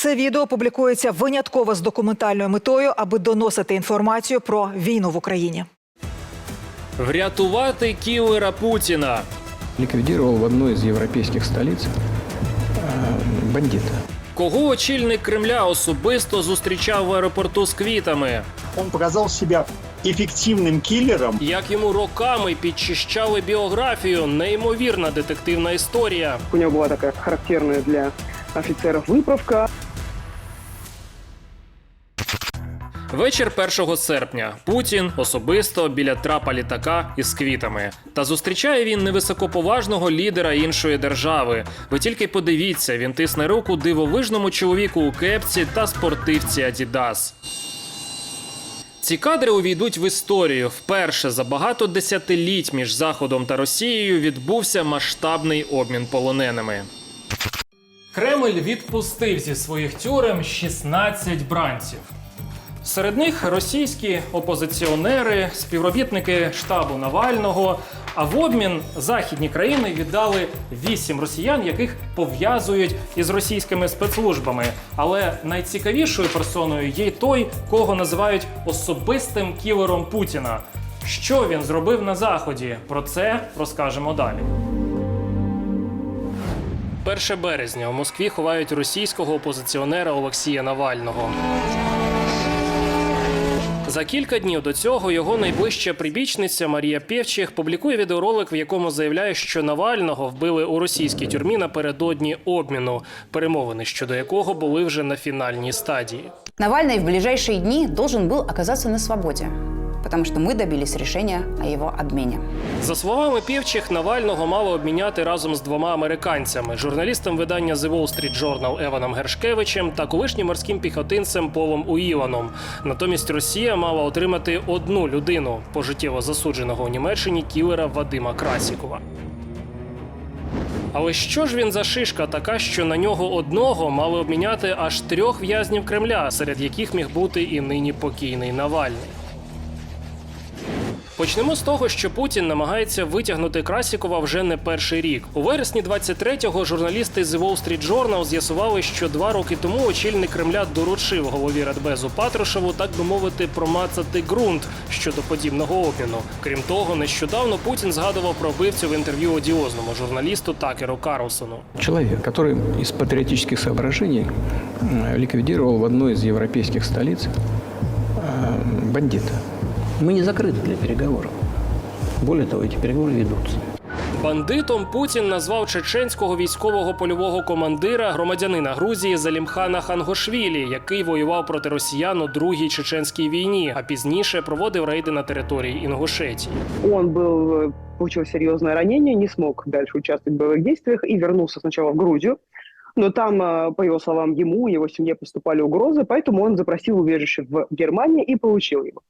Це відео публікується винятково з документальною метою, аби доносити інформацію про війну в Україні. Врятувати кілера Путіна. ликвидировал в одной из европейских столиц э, бандита. Кого очільник Кремля особисто зустрічав в аеропорту з квітами? Он показал себя эффективным киллером. Як йому роками підчищали біографію? Неймовірна детективна історія. У него была такая характерная для офицеров выправка. Вечір 1 серпня. Путін особисто біля трапа літака із квітами. Та зустрічає він невисокоповажного лідера іншої держави. Ви тільки подивіться, він тисне руку дивовижному чоловіку у кепці та спортивці Adidas. Ці кадри увійдуть в історію. Вперше за багато десятиліть між Заходом та Росією відбувся масштабний обмін полоненими. Кремль відпустив зі своїх тюрем 16 бранців. Серед них російські опозиціонери, співробітники штабу Навального. А в обмін західні країни віддали вісім росіян, яких пов'язують із російськими спецслужбами. Але найцікавішою персоною є той, кого називають особистим кілером Путіна. Що він зробив на заході? Про це розкажемо далі. 1 березня у Москві ховають російського опозиціонера Олексія Навального. За кілька днів до цього його найближча прибічниця Марія Пєвчих публікує відеоролик, в якому заявляє, що Навального вбили у російській тюрмі напередодні обміну, перемовини щодо якого були вже на фінальній стадії. Навальний в ближайшие дни должен был оказаться на свободе, потому что мы добились решения о его обмене. За словами Пєвчих, Навального мало обміняти разом з двома американцями: журналістом видання The Wall Street Journal Еваном Гершкевичем та колишнім морським піхотинцем Полом Уіланом. Натомість Росія мала отримати одну людину пожиттєво засудженого у Німеччині кілера Вадима Красікова. Але що ж він за шишка така, що на нього одного мали обміняти аж трьох в'язнів Кремля, серед яких міг бути і нині покійний Навальний? Почнемо з того, що Путін намагається витягнути Красікова вже не перший рік. У вересні 23-го журналісти з Wall Street Journal з'ясували, що два роки тому очільник Кремля доручив голові Радбезу Патрушеву, так би мовити, промацати ґрунт щодо подібного обміну. Крім того, нещодавно Путін згадував про вбивцю в інтерв'ю одіозному журналісту Такеру Карлсону. Человек, который из патриотических соображений м, ликвидировал в одной из европейских столиц э, бандита. Мы не закрыты для переговоров. Более того, эти переговоры ведутся. Бандитом Путін назвав чеченського військового польового командира громадянина Грузії Залімхана Хангошвілі, який воював проти росіян у другій чеченській війні, а пізніше проводив рейди на території Інгушетії. Он был, э, получил серьезное ранение, не смог дальше участвовать в боевых действиях и вернулся сначала в Грузию. Но там, э, по его словам, ему и его семье поступали угрозы, поэтому он запросил убежище в Германии и получил его.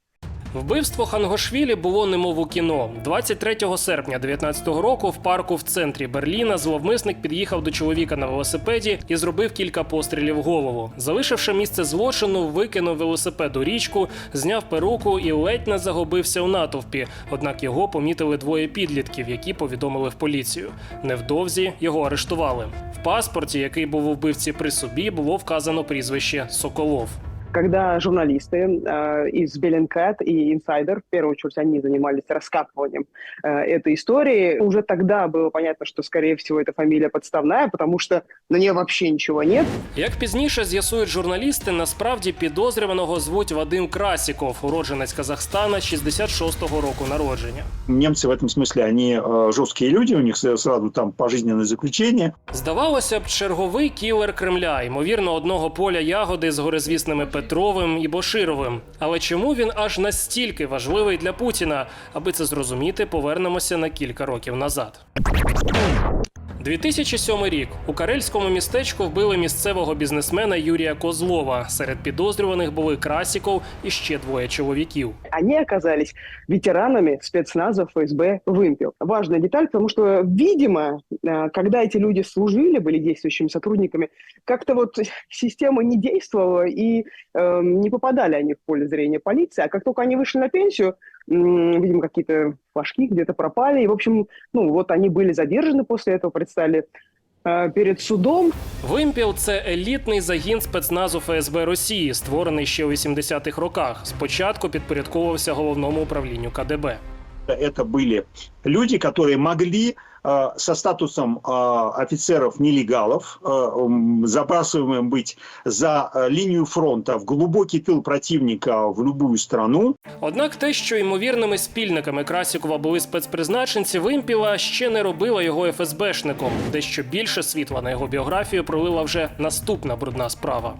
Вбивство Хангошвілі було немов у кіно. 23 серпня 19-го року в парку в центрі Берліна зловмисник під'їхав до чоловіка на велосипеді і зробив кілька пострілів в голову. Залишивши місце злочину, викинув велосипед у річку, зняв перуку і ледь не загубився у натовпі. Однак його помітили двоє підлітків, які повідомили в поліцію. Невдовзі його арештували. В паспорті, який був у вбивці при собі, було вказано прізвище Соколов Когда журналисты э, из Беллинкет и Инсайдер, в первую очередь, они занимались раскапыванием э, этой истории, уже тогда было понятно, что, скорее всего, эта фамилия подставная, потому что на нее вообще ничего нет. Як пізніше з'ясують журналісти, насправді підозрюваного звуть Вадим Красіков, уродженець Казахстана 66-го року народження. Немцы в этом смысле, они э, жесткие люди, у них сразу там пожизненное заключение. Здавалося б, черговий кілер Кремля, ймовірно, одного поля ягоди з горизвісними Петровим і Бошировим. Але чому він аж настільки важливий для Путіна? Аби це зрозуміти, повернемося на кілька років назад. 2007 рік у карельському містечку вбили місцевого бізнесмена Юрія Козлова. Серед підозрюваних були Красіков і ще двоє чоловіків. Они оказались ветеранами спецназа ФСБ «Вымпел». Важная деталь, потому что, видимо, э, когда эти люди служили, были действующими сотрудниками, как-то вот система не действовала и э, не попадали они в поле зрения полиции. А как только они вышли на пенсию, м, видимо, какие-то флажки где-то пропали. И, в общем, ну вот они были задержаны после этого, предстали э, перед судом. Вимпіл це елітний загін спецназу ФСБ Росії, створений ще у 80-х роках. Спочатку підпорядковувався головному управлінню КДБ. Это были люди, которые могли э, со статусом э, офицеров-нелегалов, э, м, забрасываемым быть за э, линию фронта в глубокий тыл противника в любую страну, Однак те, що ймовірними спільниками Красікова були спецпризначенці Вимпіла, ще не робило його ФСБшником. Дещо більше світла на його біографію пролила вже наступна брудна справа.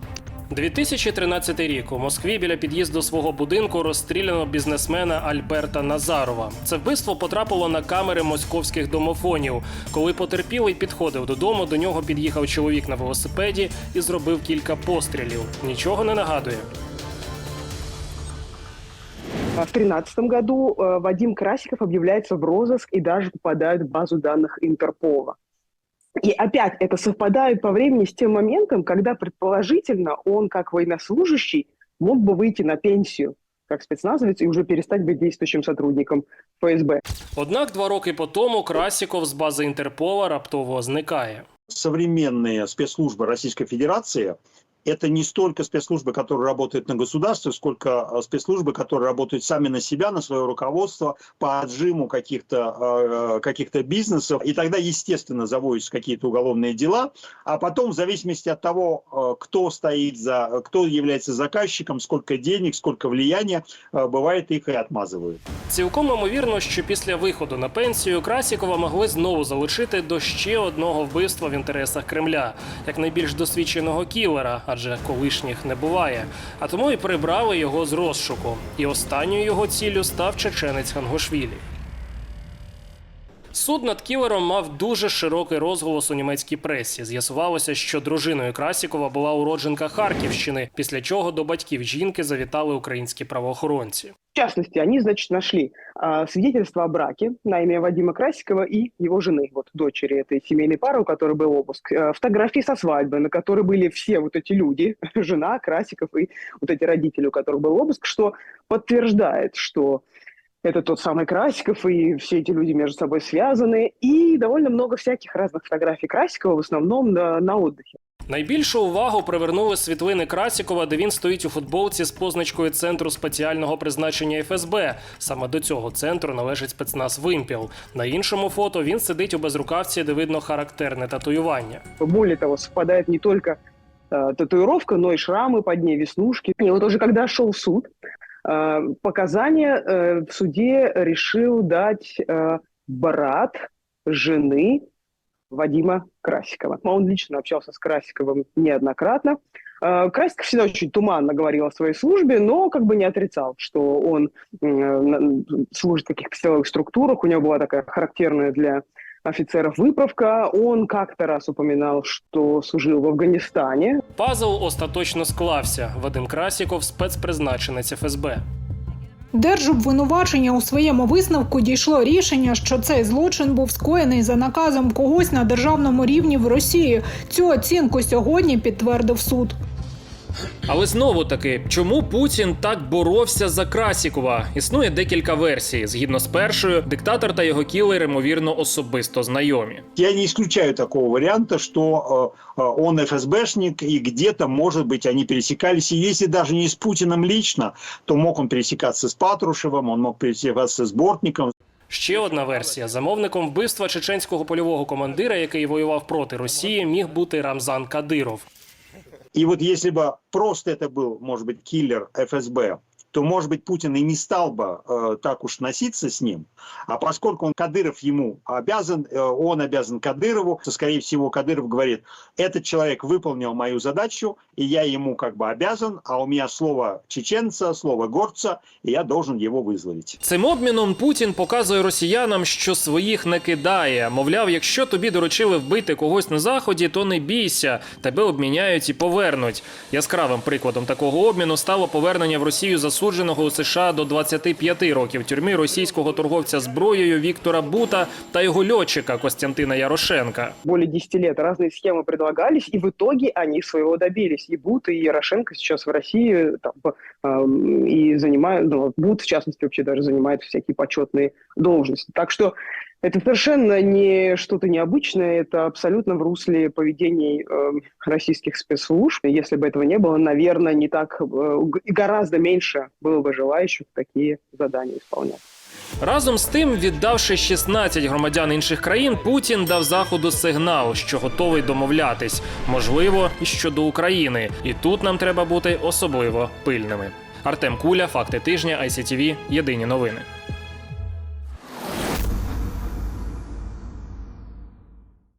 2013 рік у Москві біля під'їзду свого будинку розстріляно бізнесмена Альберта Назарова. Це вбивство потрапило на камери московських домофонів. Коли потерпілий підходив додому, до нього під'їхав чоловік на велосипеді і зробив кілька пострілів. Нічого не нагадує. А В 2013 году э, Вадим Красиков объявляется в розыск и даже попадает в базу данных Интерпола. И опять это совпадает по времени с тем моментом, когда предположительно он, как военнослужащий, мог бы выйти на пенсию как спецназовец и уже перестать быть действующим сотрудником ФСБ. Однак два роки по тому Красіков з бази Інтерпола раптово зникає. современные спецслужбы Российской Федерации это не столько спецслужбы, которые работают на государство, сколько э, спецслужбы, которые работают сами на себя, на свое руководство, по отжиму каких-то э, каких-то бизнесов. И тогда, естественно, заводятся какие-то уголовные дела. А потом, в зависимости от того, э, кто стоит за, кто является заказчиком, сколько денег, сколько влияния, э, бывает их и отмазывают. Цілком ймовірно, що після виходу на пенсію Красікова могли знову залучити до ще одного вбивства в інтересах Кремля, як найбільш досвідченого кілера, Адже колишніх не буває. А тому і прибрали його з розшуку. І останньою його ціллю став чеченець Хангошвілі. Суд над кілером мав дуже широкий розголос у німецькій пресі. З'ясувалося, що дружиною Красікова була уродженка Харківщини, після чого до батьків жінки завітали українські правоохоронці. В частности, они, значит, нашли а, свидетельство о браке на имя Вадима Красикова и его жены, вот дочери этой семейной пары, у которой был обыск. Э, Фотографии со свадьбы, на которой были все вот эти люди, жена, Красиков и вот эти родители, у которых был обыск, что подтверждает, что это тот самый Красиков, и все эти люди между собой связаны. И довольно много всяких разных фотографий Красикова, в основном на, на отдыхе. Найбільшу увагу привернули світлини Красікова, де він стоїть у футболці з позначкою центру спеціального призначення ФСБ. Саме до цього центру належить спецназ Вимпіл. На іншому фото він сидить у безрукавці, де видно характерне татуювання. Более того, совпадает не только э, татуировка, но и шрамы под ней, веснушки. И вот уже когда шел суд, э, показания э, в суде решил дать э, брат жены Вадима Красикова. Он лично общался с Красиковым неоднократно. Э, Красиков всегда очень туманно говорил о своей службе, но как бы не отрицал, что он э, служит в каких-то силовых структурах. У него была такая характерная для офицеров выправка. Он как-то раз упоминал, что служил в Афганистане. Пазл остаточно склався. Вадим Красіков спецпризначенець ФСБ. Держобвинувачення у своєму висновку дійшло рішення, що цей злочин був скоєний за наказом когось на державному рівні в Росії. Цю оцінку сьогодні підтвердив суд. Але знову таки, чому Путін так боровся за Красікова? Існує декілька версій. Згідно з першою, диктатор та його кілер, ймовірно, особисто знайомі. Я не исключаю такого варианта, что э, э, он ФСБшник, и где-то, может быть, они пересекались. И если даже не с Путиным лично, то мог он пересекаться с Патрушевым, он мог пересекаться с Бортником. Ще одна версія: замовником вбивства чеченського польового командира, який воював проти Росії, міг бути Рамзан Кадиров. И вот если бы просто это был, может быть, киллер ФСБ, то, может быть, Путин и не стал бы э, так уж носиться с ним. А поскольку он Кадыров ему обязан, э, он обязан Кадырову, то, скорее всего, Кадыров говорит, этот человек выполнил мою задачу, и я ему как бы обязан, а у меня слово чеченца, слово горца, и я должен его вызволить. Цим обміном Путін показує росіянам, що своїх не кидає. Мовляв, якщо тобі доручили вбити когось на заході, то не бійся, тебе обміняють і повернуть. Яскравим прикладом такого обміну стало повернення в Росію засудженого у США до 25 років тюрми російського торговця зброєю Віктора Бута та його льотчика Костянтина Ярошенка. Более 10 лет разные схемы предлагались, и в итоге они своего добились. И Бут, и Ярошенко сейчас в России там, эм, и занимают, ну, Бут, в частности, вообще даже занимает всякие почетные должности. Так что Это совершенно не что-то необычное, это абсолютно в русле поведений э, российских спецслужб. Если бы этого не было, наверное, не так э, и гораздо меньше было бы желающих такие задания исполнять. Разом з тим, віддавши 16 громадян інших країн, Путін дав заходу сигнал, що готовий домовлятись, можливо, і щодо України. І тут нам треба бути особливо пильними. Артем Куля, факти тижня, ICTV, Єдині новини.